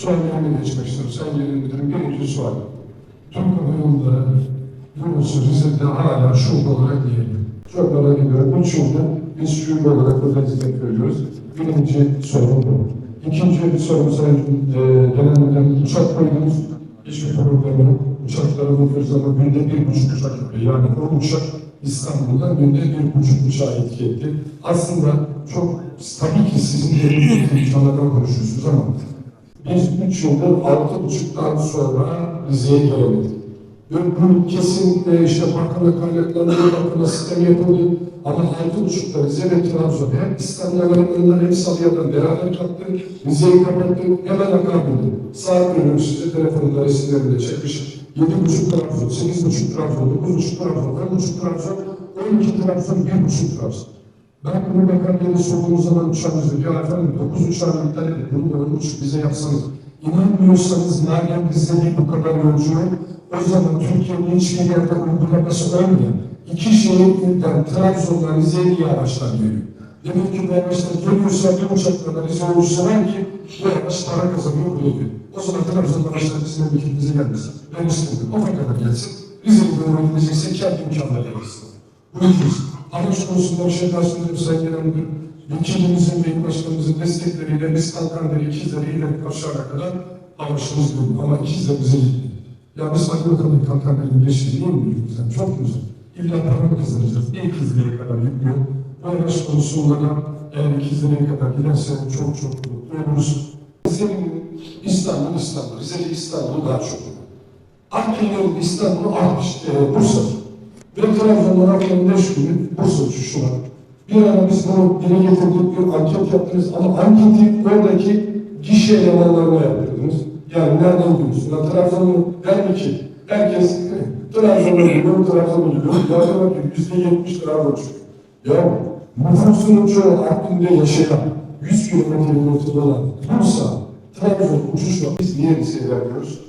Suallerine geçmek istiyorum. Sayın Genel Müdürüm birinci sual. Türk Hava Yolları Yunus'u Rize'de hala şube olarak diyelim. Çok merak ediyorum. Üç yılda biz şube olarak burada hizmet veriyoruz. Birinci sorun bu. İkinci sorum Sayın e, Genel Müdürüm. Uçak koydunuz. Hiçbir problemi yok. Uçaklara bakıyoruz ama günde bir buçuk uçak yapıyor. Yani o uçak İstanbul'dan günde bir buçuk uçağı etki etti. Aslında çok tabii ki sizin yerinizde imkanlardan konuşuyorsunuz ama biz üç yıldır altı buçuktan sonra Rize'ye gelemedik. Ve bu kesinlikle işte bakımla kaynaklanıyor, bakımla sistem yapıldı. Ama altı buçukta Rize ve Trabzon hem İstanbul'dan hem Sabia'dan beraber kalktı. Rize'yi kapattık, hemen akabinde. Saat veriyorum size telefonda resimlerinde çekmiş. Yedi buçuk Trabzon, sekiz buçuk Trabzon, dokuz buçuk Trabzon, on buçuk Trabzon, on iki Trabzon, bir buçuk Trabzon. Ben bunu bakanlığına sorduğum zaman uçağınızı diyor efendim 9 uçağını iptal edin. Bunu 10 uçuk bize yapsanız. İnanmıyorsanız Meryem Rize'yi bu kadar yolcu o zaman Türkiye'nin hiçbir yerde uygulaması olmayan iki şehirden Trabzon'dan Rize'ye niye araçlar geliyor? Demek ki bu araçlar geliyorsa bir uçaklarla Rize yolcusu var ki bu araç para kazanıyor buluyor. O zaman Trabzon'dan araçlar bizim memleketimize gelmesin. Ben istedim. O kadar gelsin. Rize'ye doğru gidecekse kendi imkanlarıyla gelsin. Bu ikincisi. Daha söyleyeyim Sayın Genel Müdür. Vekilimizin ve başkanımızın destekleriyle biz Kalkandere ikizleriyle karşı ana kadar amaçımız bu. Ama ikizler bize gitti. Ya biz hadi bakalım Kalkandere'nin geçtiğini mi bizden? Çok güzel. İlla para kazanacağız? Bir ikizlere kadar. Bu araç konusunda da eğer ikizlere kadar giderse çok çok mutlu oluruz. Rize'nin İstanbul, İstanbul. Rize'li İstanbul daha çok. Akdeniz'in İstanbul'u almış, e, Bursa. Ve Trabzon'dan haftanın beş günü Bursa uçuşu var. Bir ara biz bunu dile getirdik, bir anket yaptınız ama anketi oradaki gişe elemanlarına yaptırdınız. Yani nereden biliyorsun? Ya Trabzon'u der ki herkes Trabzon'u biliyor, Trabzon'u biliyor. Ya diyorlar ki yüzde yetmiş Trabzon çıkıyor. Ya nüfusunun çoğu Akdeniz'de yaşayan, 100 kilometrenin ortada olan Bursa, Trabzon uçuş var. Biz niye Rize'ye vermiyoruz?